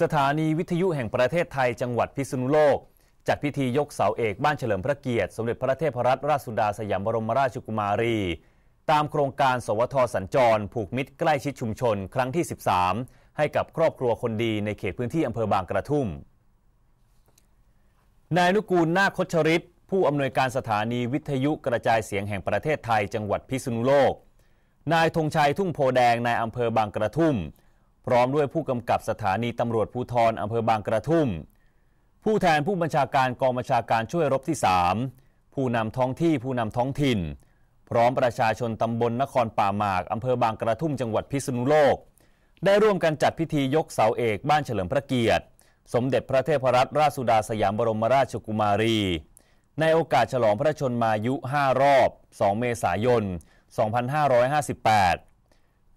สถานีวิทยุแห่งประเทศไทยจังหวัดพิษณุโลก จัดพิธียกเสาเอกบ้านเฉลิมพระเกียรติ สมเด็จพระเทพรัตนราชสุดาสยามบรมราชกุมารี ตามโครงการสวทสัญจร ผูกมิตรใกล้ชิดชุมชน ครั้งที่ 13 ให้กับครอบครัวคนดีในเขตพื้นที่อำเภอบางกระทุ่ม นายนุกูลนาคคชริตผู้อำนวยการสถานีวิทยุกระจายเสียงแห่งประเทศไทย จังหวัดพิษณุโลก นายธงชัยทุ่งโพแดงนายอำเภอบางกระทุ่ม พร้อมด้วยผู้กำกับสถานีตำรวจภูธรอำเภอบางกระทุ่ม ผู้แทนผู้บัญชาการกองบัญชาการช่วยรบที่ 3 ผู้นำท้องที่ผู้นำท้องถิ่น พร้อมประชาชนตำบลนครป่าหมากอำเภอบางกระทุ่มจังหวัดพิษณุโลก ได้ร่วมกันจัดพิธียกเสาเอกบ้านเฉลิมพระเกียรติ สมเด็จพระเทพรัตนราชสุดาสยามบรมราชกุมารี ในโอกาสฉลองพระชนมายุ 5 รอบ 2 เมษายน 2558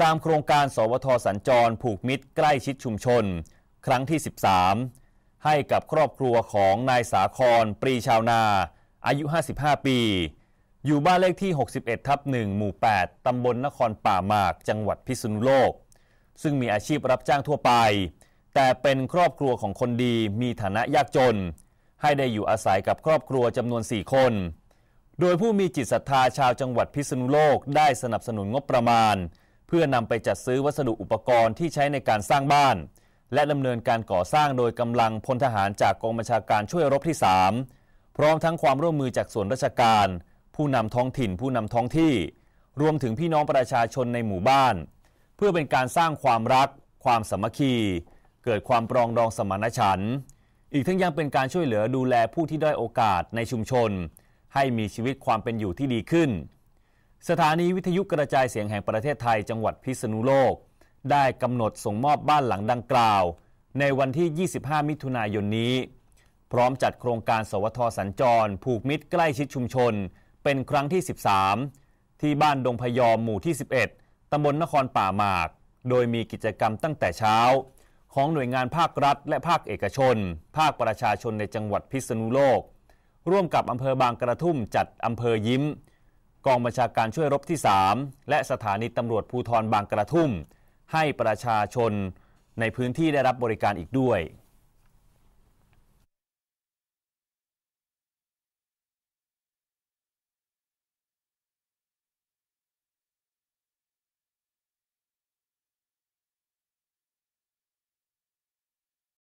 ตามโครงการสวทสัญจรผูกมิตรใกล้ชิดชุมชน ครั้งที่ 13 ให้กับครอบครัวของนายสาคร ปรีชาวนา อายุ 55 ปี อยู่บ้านเลขที่ 61 ทับ 1 หมู่ 8 ตำบลนครป่าหมาก จังหวัดพิษณุโลก ซึ่งมีอาชีพรับจ้างทั่วไป แต่เป็นครอบครัวของคนดีมีฐานะยากจน ให้ได้อยู่อาศัยกับครอบครัวจำนวน 4 คน โดยผู้มีจิตศรัทธาชาวจังหวัดพิษณุโลกได้สนับสนุนงบประมาณ พื่อนำไปจัดซื้อวัสดุอุปกรณ์ที่ใช้ในการสร้างบ้าน และดำเนินการก่อสร้างโดยกำลังพลทหารจากกองบัญชาการช่วยรบที่ 3 พร้อมทั้งความร่วมมือจากส่วนราชการ ผู้นำท้องถิ่น ผู้นำท้องที่ รวมถึงพี่น้องประชาชนในหมู่บ้าน เพื่อเป็นการสร้างความรัก ความสามัคคี เกิดความปรองดองสมานฉันท์อีกทั้งยังเป็นการช่วยเหลือดูแลผู้ที่ด้อยโอกาสในชุมชน ให้มีชีวิตความเป็นอยู่ที่ดีขึ้น สถานีวิทยุกระจายเสียงแห่งประเทศไทยจังหวัดพิษณุโลก ได้กำหนดส่งมอบบ้านหลังดังกล่าว ในวันที่ 25 มิถุนายนนี้ พร้อมจัดโครงการสวทสัญจร ผูกมิตรใกล้ชิดชุมชน เป็นครั้งที่ 13 ที่บ้านดงพยอมหมู่ที่ 11 ตำบลนครป่าหมาก โดยมีกิจกรรมตั้งแต่เช้า ของหน่วยงานภาครัฐ และภาคเอกชน ภาคประชาชนในจังหวัดพิษณุโลก ร่วมกับอำเภอบางกระทุ่มจัดอำเภอยิ้ม กองบัญชาการช่วยรบที่ 3 และสถานีตำรวจภูธรบางกระทุ่ม ให้ประชาชนในพื้นที่ได้รับบริการอีกด้วย